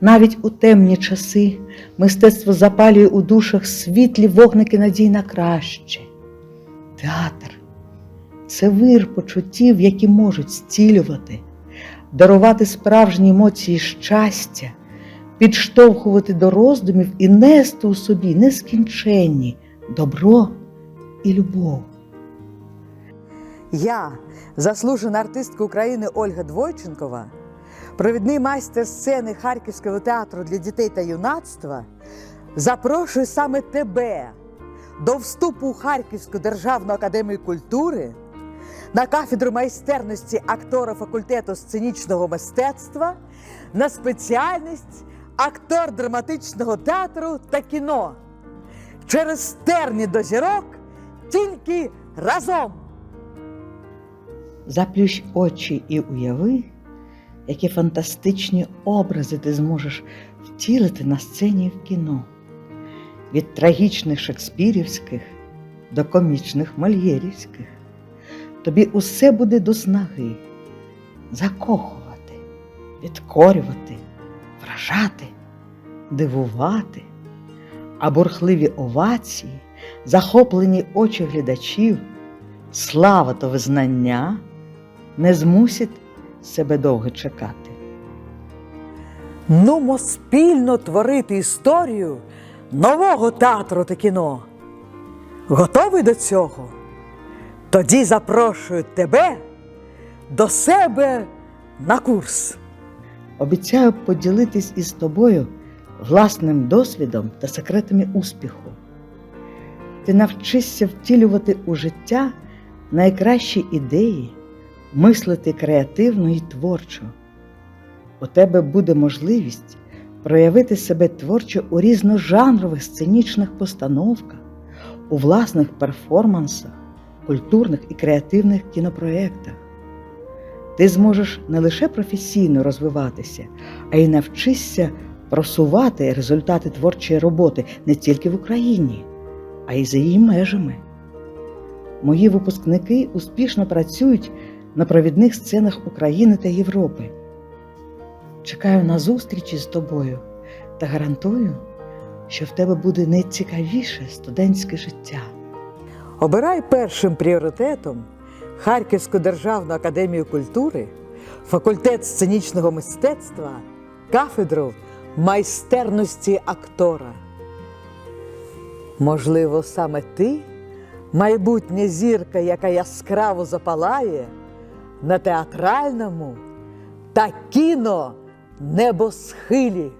Навіть у темні часи мистецтво запалює у душах світлі вогники надій на краще. Театр це вир почуттів, які можуть зцілювати, дарувати справжні емоції щастя, підштовхувати до роздумів і нести у собі нескінченні добро і любов. Я, заслужена артистка України Ольга Двойченкова, провідний майстер сцени Харківського театру для дітей та юнацтва, запрошую саме тебе до вступу у Харківську державну академію культури на кафедру майстерності актора факультету сценічного мистецтва на спеціальність актор драматичного театру та кіно. Через терні до зірок тільки разом. Заплющ очі і уяви, які фантастичні образи ти зможеш втілити на сцені в кіно. Від трагічних шекспірівських до комічних мольєрівських. Тобі усе буде до снаги закохувати, відкорювати, вражати, дивувати, а бурхливі овації, захоплені очі глядачів, слава та визнання не змусять себе довго чекати. Нумо спільно творити історію нового театру та кіно. Готовий до цього? Тоді запрошую тебе до себе на курс. Обіцяю поділитись із тобою власним досвідом та секретами успіху. Ти навчишся втілювати у життя найкращі ідеї, мислити креативно і творчо. У тебе буде можливість проявити себе творчо у різножанрових сценічних постановках, у власних перформансах, культурних і креативних кінопроєктах. Ти зможеш не лише професійно розвиватися, а й навчишся просувати результати творчої роботи не тільки в Україні, а й за її межами. Мої випускники успішно працюють на провідних сценах України та Європи. Чекаю на зустрічі з тобою та гарантую, що в тебе буде найцікавіше студентське життя. Обирай першим пріоритетом Харківську державну академію культури, факультет сценічного мистецтва, кафедру майстерності актора. Можливо, саме ти майбутня зірка, яка яскраво запалає на театральному та кіно небосхилі.